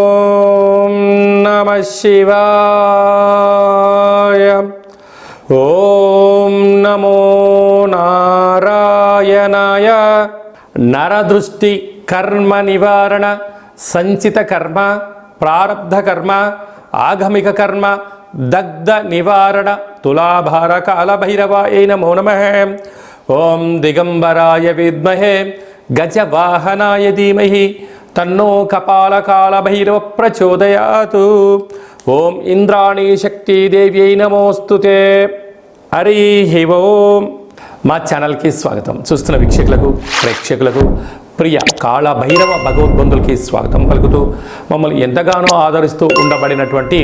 ఓం నమ శివాయ ఓం నమో నారాయణాయ నరదృష్టి కర్మ నివారణ సంచిత కర్మ ప్రారబ్ధ కర్మ ఆగమిక కర్మ దగ్ధ నివారణ తులాభార కాల భైరవాయ నమో నమ ఓం దిగంబరాయ విద్మహే గజవాహనాయ ధీమహి తన్నో కపాలకాల భైరవ ప్రచోదయాతు ఓం ఇంద్రాణీ శక్తిదేవ్యై నమోస్తుతే హరి ఓం మా ఛానల్కి స్వాగతం. చూస్తున్న వీక్షకులకు ప్రేక్షకులకు ప్రియ కాళ భైరవ భగవద్బంధులకి స్వాగతం పలుకుతూ మమ్మల్ని ఎంతగానో ఆదరిస్తూ ఉండబడినటువంటి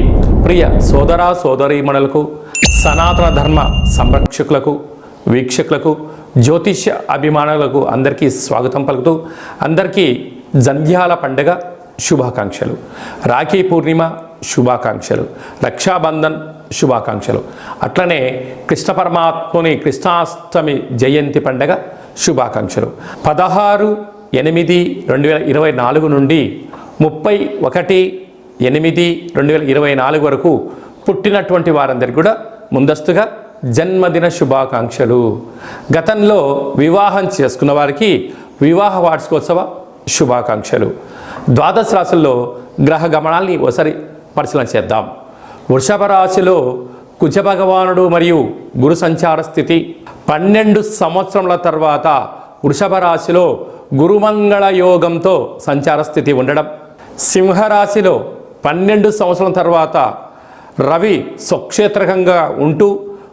ప్రియ సోదర సోదరీమణులకు సనాతన ధర్మ సంరక్షకులకు వీక్షకులకు జ్యోతిష్య అభిమానులకు అందరికీ స్వాగతం పలుకుతూ అందరికీ జంధ్యాల పండుగ శుభాకాంక్షలు. రాఖీ పూర్ణిమ శుభాకాంక్షలు. రక్షాబంధన్ శుభాకాంక్షలు. అట్లనే కృష్ణ పరమాత్ముని కృష్ణాష్టమి జయంతి పండగ శుభాకాంక్షలు. పదహారు ఎనిమిది రెండు వేల ఇరవై నాలుగు నుండి ముప్పై ఒకటి ఎనిమిది రెండు వేల ఇరవై నాలుగు వరకు పుట్టినటువంటి వారందరికీ కూడా ముందస్తుగా జన్మదిన శుభాకాంక్షలు. గతంలో వివాహం చేసుకున్న వారికి వివాహ వార్షికోత్సవ శుభాకాంక్షలు. ద్వాదశ రాశుల్లో గ్రహ గమనాల్ని ఒకసారి పరిశీలన చేద్దాం. వృషభ రాశిలో కుజ భగవానుడు మరియు గురు సంచార స్థితి పన్నెండు సంవత్సరముల తర్వాత వృషభ రాశిలో గురుమంగళ యోగంతో సంచార స్థితి ఉండడం. సింహరాశిలో పన్నెండు సంవత్సరం తర్వాత రవి స్వక్షేత్రకంగా ఉంటూ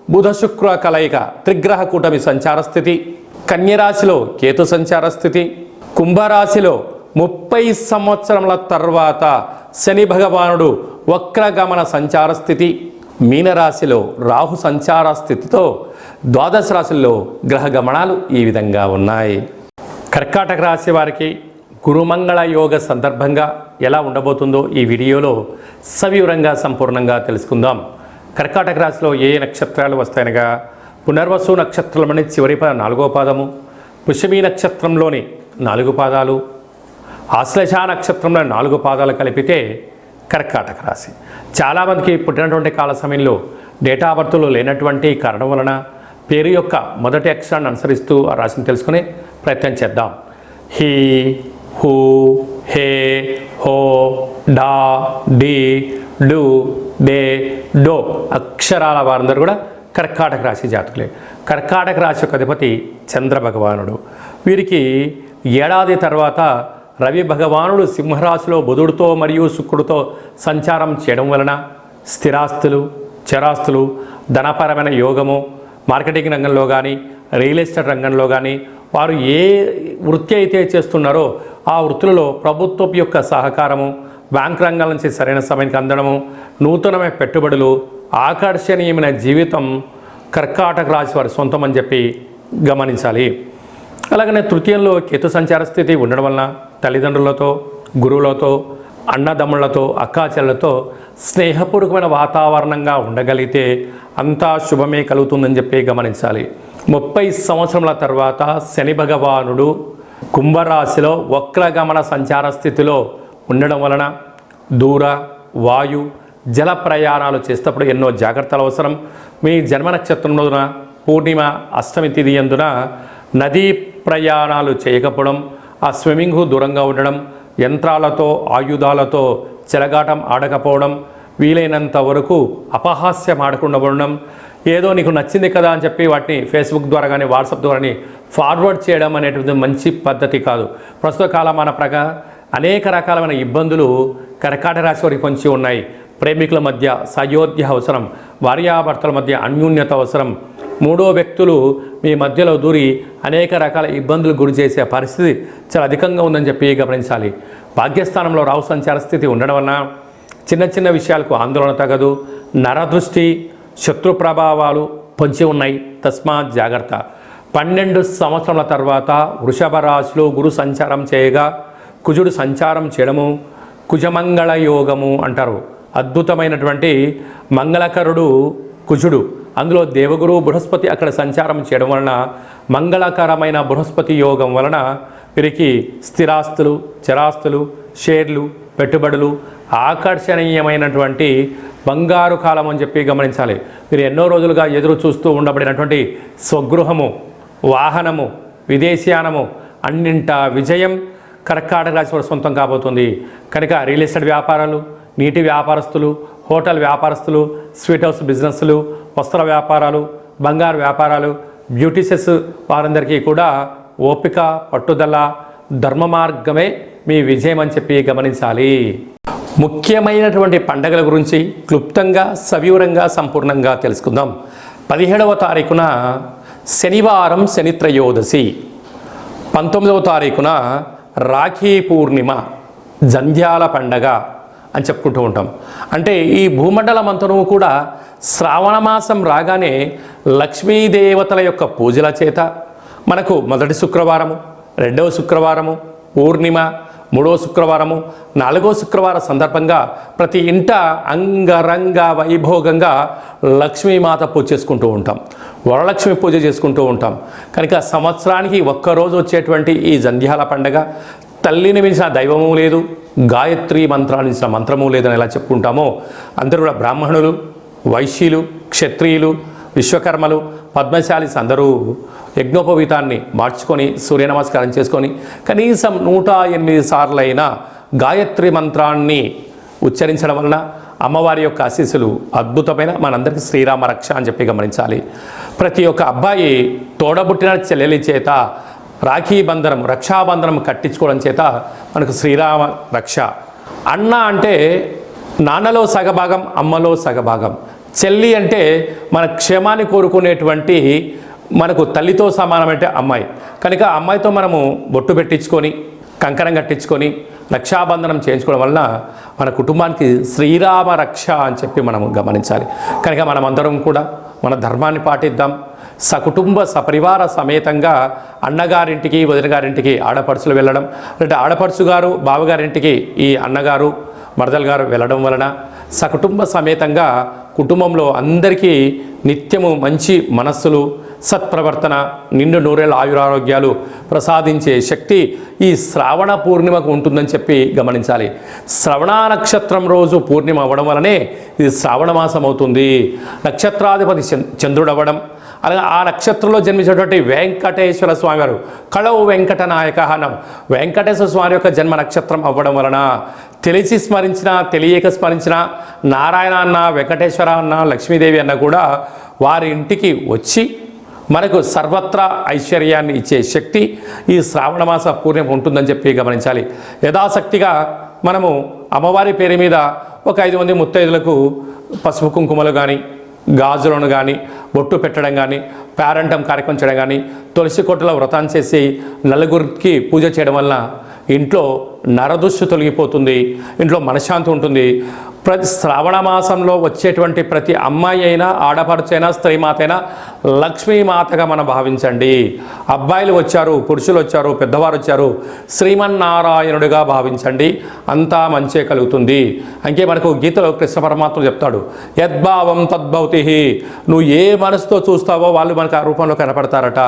బుధ శుక్ర కలయిక త్రిగ్రహ కూటమి సంచార స్థితి కన్యరాశిలో కేతు సంచార స్థితి కుంభరాశిలో ముప్పై సంవత్సరముల తర్వాత శని భగవానుడు వక్రగమన సంచార స్థితి మీనరాశిలో రాహు సంచార స్థితితో ద్వాదశ రాశుల్లో గ్రహ గమనాలు ఈ విధంగా ఉన్నాయి. కర్కాటక రాశి వారికి గురుమంగళ యోగ సందర్భంగా ఎలా ఉండబోతుందో ఈ వీడియోలో సవివరంగా సంపూర్ణంగా తెలుసుకుందాం. కర్కాటక రాశిలో ఏ నక్షత్రాలు వస్తాయనగా పునర్వసు నక్షత్రంలోని చివరి పద నాలుగో పాదము పుషమి నక్షత్రంలోని నాలుగు పాదాలు ఆశ్లేష నక్షత్రంలో నాలుగు పాదాలు కలిపితే కర్కాటక రాశి. చాలామందికి పుట్టినటువంటి కాల సమయంలో డేటా బర్త్లు లేనటువంటి కారణం వలన పేరు యొక్క మొదటి అక్షరాన్ని అనుసరిస్తూ ఆ రాశిని తెలుసుకునే ప్రయత్నం చేద్దాం. హీ హూ హే హో డా డి డు డే డో అక్షరాల వారందరూ కూడా కర్కాటక రాశి జాతకులే. కర్కాటక రాశి యొక్క అధిపతి చంద్ర భగవానుడు. వీరికి ఏడాది తర్వాత రవి భగవానుడు సింహరాశిలో బుధుడితో మరియు శుక్రుడితో సంచారం చేయడం వలన స్థిరాస్తులు చరాస్తులు ధనపరమైన యోగము మార్కెటింగ్ రంగంలో కానీ రియల్ ఎస్టేట్ రంగంలో కానీ వారు ఏ వృత్తి అయితే చేస్తున్నారో ఆ వృత్తులలో ప్రభుత్వం యొక్క సహకారము బ్యాంక్ రంగాల నుంచి సరైన సమయానికి అందడము నూతనమైన పెట్టుబడులు ఆకర్షణీయమైన జీవితం కర్కాటక రాశి వారి సొంతం అని చెప్పి గమనించాలి. అలాగనే తృతీయంలో కేతు సంచార స్థితి ఉండడం వలన తల్లిదండ్రులతో గురువులతో అన్నదమ్ములతో అక్కాచెల్లతో స్నేహపూర్వకమైన వాతావరణంగా ఉండగలిగితే అంతా శుభమే కలుగుతుందని చెప్పి గమనించాలి. ముప్పై సంవత్సరముల తర్వాత శని భగవానుడు కుంభరాశిలో వక్రగమన సంచార స్థితిలో ఉండడం వలన దూర వాయు జల ప్రయాణాలు చేసేటప్పుడు ఎన్నో జాగ్రత్తలు అవసరం. మీ జన్మ నక్షత్రంలోన పూర్ణిమ అష్టమి తిథి అందున నదీ ప్రయాణాలు చేయకపోవడం ఆ స్విమ్మింగ్ దూరంగా ఉండడం యంత్రాలతో ఆయుధాలతో చెలగాటం ఆడకపోవడం వీలైనంత వరకు అపహాస్యం ఆడకుండా ఉండడం. ఏదో నీకు నచ్చింది కదా అని చెప్పి వాటిని ఫేస్బుక్ ద్వారా కానీ వాట్సాప్ ద్వారా కానీ ఫార్వర్డ్ చేయడం అనేటువంటిది మంచి పద్ధతి కాదు. ప్రస్తుత కాలమాన ప్రకారం అనేక రకాలమైన ఇబ్బందులు కర్కాట రాశి వారికి పొంచి ఉన్నాయి. ప్రేమికుల మధ్య సయోధ్య అవసరం భార్యాభర్తల మధ్య అన్యూన్యత అవసరం. మూడో వ్యక్తులు మీ మధ్యలో దూరి అనేక రకాల ఇబ్బందులు గురి చేసే పరిస్థితి చాలా అధికంగా ఉందని చెప్పి గమనించాలి. భాగ్యస్థానంలో రావు సంచార స్థితి ఉండడం వలన చిన్న చిన్న విషయాలకు ఆందోళన తగదు. నరదృష్టి శత్రు ప్రభావాలు పొంచి ఉన్నాయి. తస్మాత్ జాగ్రత్త. పన్నెండు సంవత్సరాల తర్వాత వృషభ రాశిలో గురు సంచారం చేయగా కుజుడు సంచారం చేయడము కుజమంగళ యోగము అంటారు. అద్భుతమైనటువంటి మంగళకరుడు కుజుడు. అందులో దేవగురు బృహస్పతి అక్కడ సంచారం చేయడం వలన మంగళకరమైన బృహస్పతి యోగం వలన వీరికి స్థిరాస్తులు చరాస్తులు షేర్లు పెట్టుబడులు ఆకర్షణీయమైనటువంటి బంగారు కాలం అని చెప్పి గమనించాలి. మీరు ఎన్నో రోజులుగా ఎదురు చూస్తూ ఉండబడినటువంటి స్వగృహము వాహనము విదేశీయానము అన్నింట విజయం కర్కాటక రాశి వారి సొంతం కాబోతుంది. కనుక రియల్ ఎస్టేట్ వ్యాపారాలు నీటి వ్యాపారస్తులు హోటల్ వ్యాపారస్తులు స్వీట్ హౌస్ బిజినెస్లు వస్త్ర వ్యాపారాలు బంగారు వ్యాపారాలు బ్యూటీషియస్ వారందరికీ కూడా ఓపిక పట్టుదల ధర్మ మార్గమే మీ విజయం అని చెప్పి గమనించాలి. ముఖ్యమైనటువంటి పండగల గురించి క్లుప్తంగా సవివరంగా సంపూర్ణంగా తెలుసుకుందాం. పదిహేడవ తారీఖున శనివారం శనిత్రయోదశి పంతొమ్మిదవ తారీఖున రాఖీ పూర్ణిమ జంధ్యాల పండగ అని చెప్పుకుంటూ ఉంటాం. అంటే ఈ భూమండలం అంతను కూడా శ్రావణ మాసం రాగానే లక్ష్మీదేవతల యొక్క పూజల చేత మనకు మొదటి శుక్రవారము రెండవ శుక్రవారము పూర్ణిమ మూడవ శుక్రవారము నాలుగో శుక్రవార సందర్భంగా ప్రతి ఇంట అంగరంగ వైభోగంగా లక్ష్మీమాత పూజ చేసుకుంటూ ఉంటాం. వరలక్ష్మి పూజ చేసుకుంటూ ఉంటాం. కనుక సంవత్సరానికి ఒక్కరోజు వచ్చేటువంటి ఈ జంధ్యాల పండగ తల్లిని మించిన దైవము లేదు గాయత్రి మంత్రాన్ని మించిన మంత్రము లేదని ఎలా చెప్పుకుంటామో అందరూ కూడా బ్రాహ్మణులు వైశ్యులు క్షత్రియులు విశ్వకర్మలు పద్మశాలిస్ అందరూ యజ్ఞోపవీతాన్ని మార్చుకొని సూర్య నమస్కారం చేసుకొని కనీసం నూట ఎనిమిది సార్లైన గాయత్రి మంత్రాన్ని ఉచ్చరించడం వలన అమ్మవారి యొక్క ఆశీస్సులు అద్భుతమైన మనందరికీ శ్రీరామ రక్ష అని చెప్పి గమనించాలి. ప్రతి ఒక్క అబ్బాయి తోడబుట్టిన చెల్లెలి చేత రాఖీ బంధనం రక్షాబంధనం కట్టించుకోవడం చేత మనకు శ్రీరామ రక్ష. అన్న అంటే నాన్నలో సగభాగం అమ్మలో సగభాగం. చెల్లి అంటే మన క్షేమాన్ని కోరుకునేటువంటి మనకు తల్లితో సమానమంటే అమ్మాయి. కనుక అమ్మాయితో మనము బొట్టు పెట్టించుకొని కంకణం కట్టించుకొని రక్షాబంధనం చేయించుకోవడం వలన మన కుటుంబానికి శ్రీరామ రక్ష అని చెప్పి మనం గమనించాలి. కనుక మనం అందరం కూడా మన ధర్మాన్ని పాటిద్దాం. సకుటుంబ సపరివార సమేతంగా అన్నగారింటికి వదినగారింటికి ఆడపడుచులు వెళ్ళడం అంటే ఆడపడుచు గారు బావగారింటికి ఈ అన్నగారు మరదలు గారు వెళ్ళడం వలన సకుటుంబ సమేతంగా కుటుంబంలో అందరికీ నిత్యము మంచి మనస్సులు సత్ప్రవర్తన నిండు నూరేళ్ళ ఆయురారోగ్యాలు ప్రసాదించే శక్తి ఈ శ్రావణ పూర్ణిమకు ఉంటుందని చెప్పి గమనించాలి. శ్రవణ నక్షత్రం రోజు పూర్ణిమ అవ్వడం వలనే ఇది శ్రావణ మాసం అవుతుంది. నక్షత్రాధిపతి చంద్రుడు చంద్రుడవ్వడం అలాగే ఆ నక్షత్రంలో జన్మించినటువంటి వెంకటేశ్వర స్వామి వారు కళవు వెంకట నాయక అనం వెంకటేశ్వర స్వామి యొక్క జన్మ నక్షత్రం అవ్వడం వలన తెలిసి స్మరించిన తెలియక స్మరించిన నారాయణ అన్న వెంకటేశ్వర అన్న లక్ష్మీదేవి అన్న కూడా వారి ఇంటికి వచ్చి మనకు సర్వత్రా ఐశ్వర్యాన్ని ఇచ్చే శక్తి ఈ శ్రావణమాస పూర్ణం పూర్ణిమ ఉంటుందని చెప్పి గమనించాలి. యథాశక్తిగా మనము అమ్మవారి పేరు మీద ఒక ఐదు మంది ముత్తైదులకు పసుపు కుంకుమలు కానీ గాజులను కానీ బొట్టు పెట్టడం కానీ పేరంటం కార్యక్రమం చేయడం కానీ తులసి కోటలో వ్రతం చేసి నలుగురికి పూజ చేయడం వలన ఇంట్లో నరదృష్టి తొలగిపోతుంది ఇంట్లో మనశ్శాంతి ఉంటుంది. ప్రతి శ్రావణ మాసంలో వచ్చేటువంటి ప్రతి అమ్మాయి అయినా ఆడపడుచైనా స్త్రీమాత అయినా లక్ష్మీమాతగా మనం భావించండి. అబ్బాయిలు వచ్చారు పురుషులు వచ్చారు పెద్దవారు వచ్చారు శ్రీమన్నారాయణుడిగా భావించండి. అంతా మంచే కలుగుతుంది. అంకే మనకు గీతలో కృష్ణ పరమాత్మ చెప్తాడు యద్భావం తద్భవతి నువ్వు ఏ మనసుతో చూస్తావో వాళ్ళు మనకు ఆ రూపంలో కనపడతారట.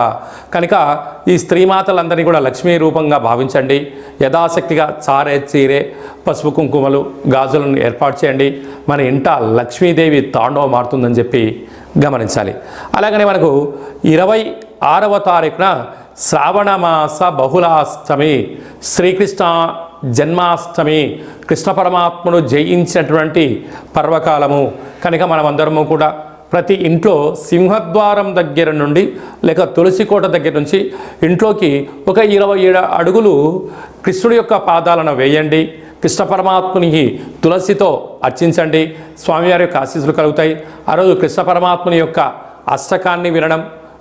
కనుక ఈ స్త్రీమాతలందరినీ కూడా లక్ష్మీ రూపంగా భావించండి. యథాశక్తిగా చారే చీరే పసుపు కుంకుమలు గాజులను ఏర్పాటు చేయండి. మన ఇంట లక్ష్మీదేవి తాండవ మారుతుందని చెప్పి గమనించాలి. అలాగనే మనకు ఇరవై ఆరవ తారీఖున శ్రావణ మాస బహుళాష్టమి శ్రీకృష్ణ జన్మాష్టమి కృష్ణ పరమాత్మను జయించినటువంటి పర్వకాలము. కనుక మనమందరము కూడా ప్రతి ఇంట్లో సింహద్వారం దగ్గర నుండి లేక తులసి కోట దగ్గర నుంచి ఇంట్లోకి ఒక ఇరవై ఏడు అడుగులు కృష్ణుడి యొక్క పాదాలను వేయండి. కృష్ణ పరమాత్ముని తులసితో అర్చించండి. స్వామివారి యొక్క ఆశీస్సులు కలుగుతాయి. ఆ రోజు కృష్ణ పరమాత్ముని యొక్క అష్టకాన్ని వినడం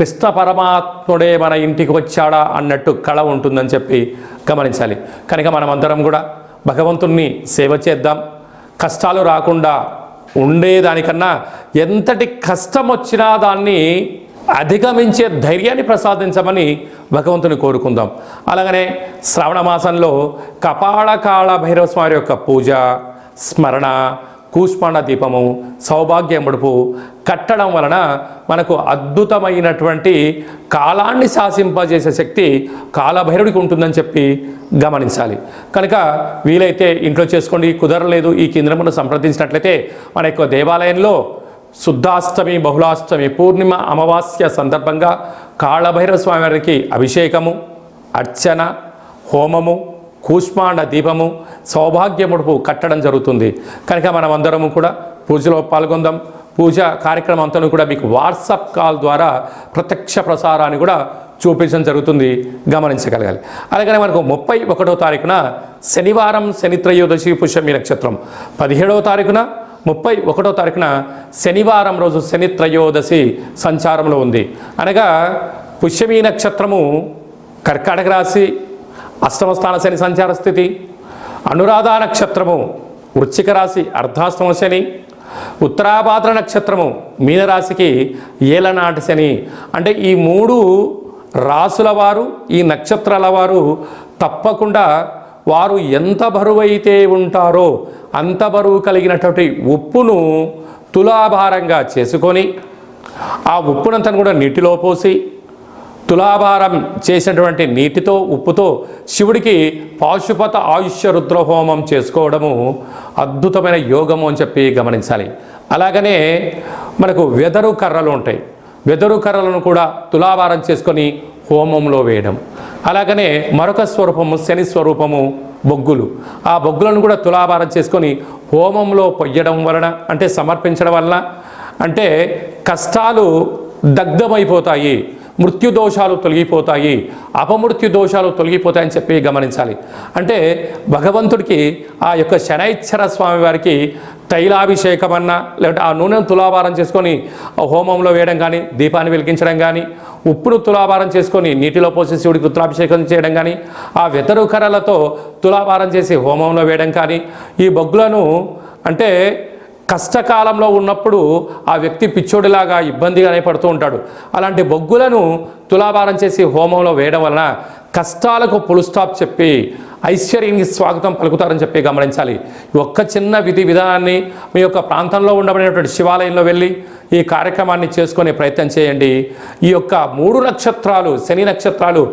కృష్ణ పరమాత్ముడే మన ఇంటికి వచ్చాడా అన్నట్టు కళ ఉంటుందని చెప్పి గమనించాలి. కనుక మనమందరం కూడా భగవంతుణ్ణి సేవ చేద్దాం. కష్టాలు రాకుండా ఉండేదానికన్నా ఎంతటి కష్టం వచ్చినా దాన్ని అధిగమించే ధైర్యాన్ని ప్రసాదించమని భగవంతుని కోరుకుందాం. అలాగనే శ్రావణ మాసంలో కపాళకాళ భైరవ స్వామి యొక్క పూజ స్మరణ కూష్మాండ దీపము సౌభాగ్య ముడుపు కట్టడం వలన మనకు అద్భుతమైనటువంటి కాలాన్ని శాసింపజేసే శక్తి కాలభైరుడికి ఉంటుందని చెప్పి గమనించాలి. కనుక వీలైతే ఇంట్లో చేసుకోండి కుదరలేదు ఈ కేంద్రమును సంప్రదించినట్లయితే మన యొక్క దేవాలయంలో శుద్ధాష్టమి బహుళాష్టమి పూర్ణిమ అమావాస్య సందర్భంగా కాళభైరవ స్వామివారికి అభిషేకము అర్చన హోమము కూష్మాండ దీపము సౌభాగ్యముడుపు కట్టడం జరుగుతుంది. కనుక మనం అందరము కూడా పూజలో పాల్గొందాం. పూజ కార్యక్రమం అంతా కూడా మీకు వాట్సాప్ కాల్ ద్వారా ప్రత్యక్ష ప్రసారాన్ని కూడా చూపించడం జరుగుతుంది. గమనించగలగాలి. అలాగనే మనకు ముప్పై ఒకటో తారీఖున శనివారం శనిత్రయోదశి పుష్యమి నక్షత్రం. పదిహేడవ తారీఖున ముప్పై ఒకటో తారీఖున శనివారం రోజు శనిత్రయోదశి సంచారంలో ఉంది. అనగా పుష్యమి నక్షత్రము కర్కాటక రాశి అష్టమస్థాన శని సంచార స్థితి అనురాధ నక్షత్రము వృశ్చిక రాశి అర్ధాష్టమ శని ఉత్తరాభాద్ర నక్షత్రము మీనరాశికి ఏలనాటి శని. అంటే ఈ మూడు రాసుల వారు ఈ నక్షత్రాల వారు తప్పకుండా వారు ఎంత బరువైతే ఉంటారో అంత బరువు కలిగినటువంటి ఉప్పును తులాభారంగా చేసుకొని ఆ ఉప్పునంతను కూడా నీటిలో పోసి తులాభారం చేసినటువంటి నీటితో ఉప్పుతో శివుడికి పాశుపత ఆయుష్య రుద్రహోమం చేసుకోవడము అద్భుతమైన యోగము అని చెప్పి గమనించాలి. అలాగనే మనకు వెదరు కర్రలు ఉంటాయి. వెదరు కర్రలను కూడా తులాభారం చేసుకొని హోమంలో వేయడం. అలాగనే మరొక స్వరూపము శని స్వరూపము బొగ్గులు. ఆ బొగ్గులను కూడా తులాభారం చేసుకొని హోమంలో పొయ్యడం వలన అంటే సమర్పించడం వలన అంటే కష్టాలు దగ్ధమైపోతాయి. మృత్యు దోషాలు తొలగిపోతాయి అపమృత్యు దోషాలు తొలగిపోతాయని చెప్పి గమనించాలి. అంటే భగవంతుడికి ఆ యొక్క శనైశ్వర స్వామి వారికి తైలాభిషేకం అన్నా ఆ నూనెను తులాభారం చేసుకొని ఆ హోమంలో వేయడం కానీ దీపాన్ని వెలిగించడం కానీ ఉప్పును తులాభారం చేసుకొని నీటిలో పోసి శివుడికి రుద్రాభిషేకం చేయడం కానీ ఆ వెతరు కర్రలతో తులాభారం చేసి హోమంలో వేయడం కానీ ఈ బొగ్గులను అంటే కష్టకాలంలో ఉన్నప్పుడు ఆ వ్యక్తి పిచ్చోడిలాగా ఇబ్బందిగానే పడుతూ ఉంటాడు. అలాంటి బొగ్గులను తులాభారం చేసి హోమంలో వేయడం వలన కష్టాలకు పులుస్టాప్ చెప్పి ఐశ్వర్యానికి స్వాగతం పలుకుతారని చెప్పి గమనించాలి. ఒక్క చిన్న విధి విధానాన్ని మీ యొక్క ప్రాంతంలో ఉండబడినటువంటి శివాలయంలో వెళ్ళి ఈ కార్యక్రమాన్ని చేసుకునే ప్రయత్నం చేయండి. ఈ యొక్క మూడు నక్షత్రాలు శని నక్షత్రాలు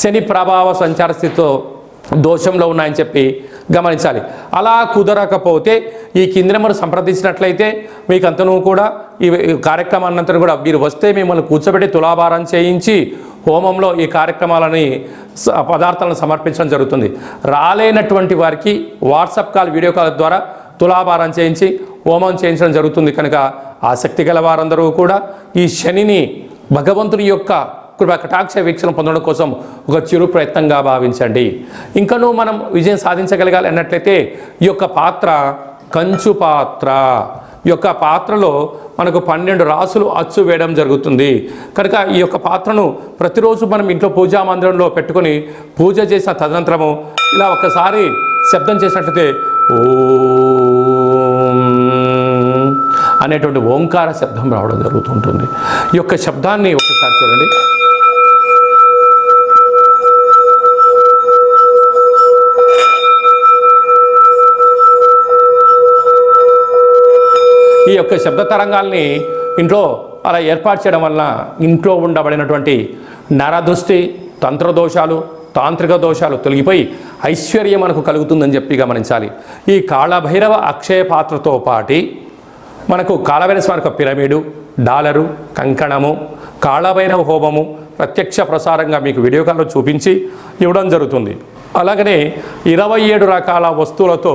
శని ప్రభావ సంచార స్థితితో దోషంలో ఉన్నాయని చెప్పి గమనించాలి. అలా కుదరకపోతే ఈ కింది నెంబర్ సంప్రదించినట్లయితే మీకు అంతను కూడా ఈ ఈ కూడా మీరు వస్తే మిమ్మల్ని కూర్చోబెట్టి తులాభారం చేయించి హోమంలో ఈ కార్యక్రమాలని పదార్థాలను సమర్పించడం జరుగుతుంది. రాలేనటువంటి వారికి వాట్సాప్ కాల్ వీడియో కాల్ ద్వారా తులాభారం చేయించి హోమం చేయించడం జరుగుతుంది. కనుక ఆసక్తి గల వారందరూ కూడా ఈ శనిని భగవంతుని యొక్క కృపా కటాక్ష వీక్షణ పొందడం కోసం ఒక చిరు ప్రయత్నంగా భావించండి. ఇంకనూ మనం విజయం సాధించగలగాలి అన్నట్లయితే ఈ యొక్క పాత్ర కంచు పాత్ర. ఈ యొక్క పాత్రలో మనకు పన్నెండు రాసులు అచ్చు వేయడం జరుగుతుంది. కనుక ఈ యొక్క పాత్రను ప్రతిరోజు మనం ఇంట్లో పూజా మందిరంలో పెట్టుకొని పూజ చేసిన తదనంతరము ఇలా ఒకసారి శబ్దం చేసినట్లయితే ఓ అనేటువంటి ఓంకార శబ్దం రావడం జరుగుతుంటుంది. ఈ యొక్క శబ్దాన్ని ఒకసారి చూడండి. ఈ యొక్క శబ్ద తరంగాల్ని ఇంట్లో అలా ఏర్పాటు చేయడం వలన ఇంట్లో ఉండబడినటువంటి నరదృష్టి తంత్రదోషాలు తాంత్రిక దోషాలు తొలగిపోయి ఐశ్వర్యం మనకు కలుగుతుందని చెప్పి గమనించాలి. ఈ కాళభైరవ అక్షయ పాత్రతో పాటి మనకు కాళభైరవ స్మారక పిరమిడు డాలరు కంకణము కాళభైరవ హోమము ప్రత్యక్ష ప్రసారంగా మీకు వీడియో కాల్లో చూపించి ఇవ్వడం జరుగుతుంది. అలాగనే ఇరవై ఏడు రకాల వస్తువులతో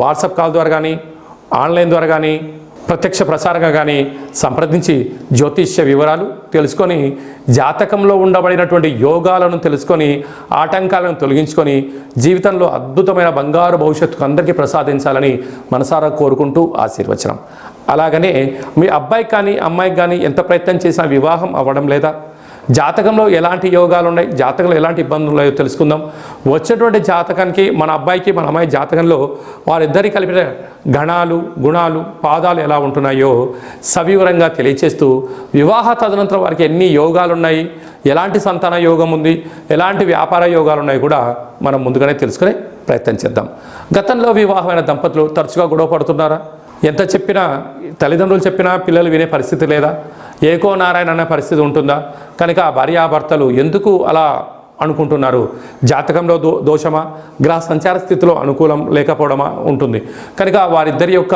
వాట్సాప్ కాల్ ద్వారా కానీ ఆన్లైన్ ద్వారా కానీ ప్రత్యక్ష ప్రసారంగా కానీ సంప్రదించి జ్యోతిష్య వివరాలు తెలుసుకొని జాతకంలో ఉండబడినటువంటి యోగాలను తెలుసుకొని ఆటంకాలను తొలగించుకొని జీవితంలో అద్భుతమైన బంగారు భవిష్యత్తుకు అందరికీ ప్రసాదించాలని మనసారా కోరుకుంటూ ఆశీర్వచనం. అలాగనే మీ అబ్బాయికి కానీ అమ్మాయికి కానీ ఎంత ప్రయత్నం చేసినా వివాహం అవ్వడం లేదా జాతకంలో ఎలాంటి యోగాలు ఉన్నాయి జాతకంలో ఎలాంటి ఇబ్బందులు ఉన్నాయో తెలుసుకుందాం. వచ్చేటువంటి జాతకానికి మన అబ్బాయికి మన అమ్మాయి జాతకంలో వారిద్దరి కలిపిన గణాలు గుణాలు పాదాలు ఎలా ఉంటున్నాయో సవివరంగా తెలియచేస్తూ వివాహ తదనంతరం వారికి ఎన్ని యోగాలు ఉన్నాయి ఎలాంటి సంతాన యోగం ఉంది ఎలాంటి వ్యాపార యోగాలు ఉన్నాయి కూడా మనం ముందుగానే తెలుసుకునే ప్రయత్నం చేద్దాం. గతంలో వివాహమైన దంపతులు తరచుగా గొడవ పడుతున్నారా? ఎంత చెప్పినా తల్లిదండ్రులు చెప్పినా పిల్లలు వినే పరిస్థితి లేదా? ఏకో నారాయణ అనే పరిస్థితి ఉంటుందా? కనుక ఆ భార్యాభర్తలు ఎందుకు అలా అనుకుంటున్నారు? జాతకంలో దో దోషమా? గ్రహ సంచార స్థితిలో అనుకూలం లేకపోవడమా? ఉంటుంది. కనుక వారిద్దరి యొక్క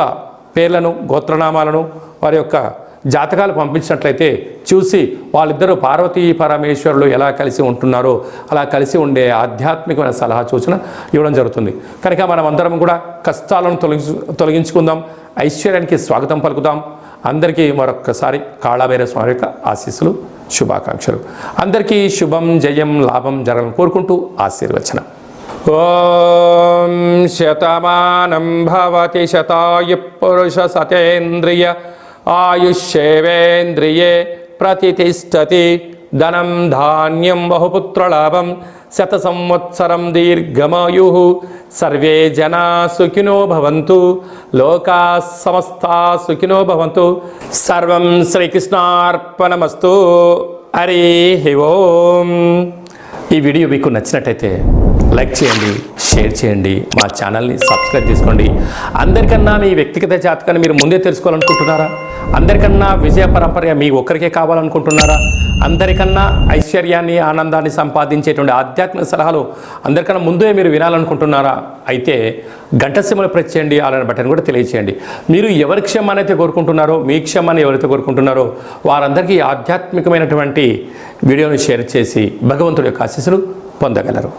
పేర్లను గోత్రనామాలను వారి యొక్క జాతకాలు పంపించినట్లయితే చూసి వాళ్ళిద్దరూ పార్వతీ పరమేశ్వరులు ఎలా కలిసి ఉంటున్నారో అలా కలిసి ఉండే ఆధ్యాత్మికమైన సలహా సూచన ఇవ్వడం జరుగుతుంది. కనుక మనం అందరం కూడా కష్టాలను తొలగించు తొలగించుకుందాం. ఐశ్వర్యానికి స్వాగతం పలుకుదాం. అందరికీ మరొక్కసారి కాళాభైరవ స్వామి యొక్క ఆశీస్సులు శుభాకాంక్షలు. అందరికీ శుభం జయం లాభం జరగాలని కోరుకుంటూ ఆశీర్వచనం. ఓం శతమానం భవతి శతాయు పురుష సతేంద్రియ ఆయుష్యేవేంద్రియే ప్రతిష్టతి. ధనం ధాన్యం బహుపుత్రలాభం శత సంవత్సరం దీర్ఘమాయు. సర్వే జనా సుఖినో భవంతు లోకా సమస్తా సుఖినో భవంతు. సర్వం శ్రీకృష్ణార్పణమస్తు. హరి ఓం. ఈ వీడియో మీకు నచ్చినట్టయితే లైక్ చేయండి షేర్ చేయండి మా ఛానల్ని సబ్స్క్రైబ్ చేసుకోండి. అందరికన్నా మీ వ్యక్తిగత జాతకాన్ని మీరు ముందే తెలుసుకోవాలనుకుంటున్నారా? అందరికన్నా విజయ పరంపర మీ ఒక్కరికే కావాలనుకుంటున్నారా? అందరికన్నా ఐశ్వర్యాన్ని ఆనందాన్ని సంపాదించేటువంటి ఆధ్యాత్మిక సలహాలు అందరికన్నా ముందే మీరు వినాలనుకుంటున్నారా? అయితే గంట సిమ్మలు ప్రెస్ చేయండి అలానే బటన్ కూడా తెలియచేయండి. మీరు ఎవరి క్షేమాన్ని అయితే కోరుకుంటున్నారో మీ క్షేమాన్ని ఎవరైతే కోరుకుంటున్నారో వారందరికీ ఆధ్యాత్మికమైనటువంటి వీడియోని షేర్ చేసి భగవంతుడి యొక్క ఆశీస్సులు పొందగలరు.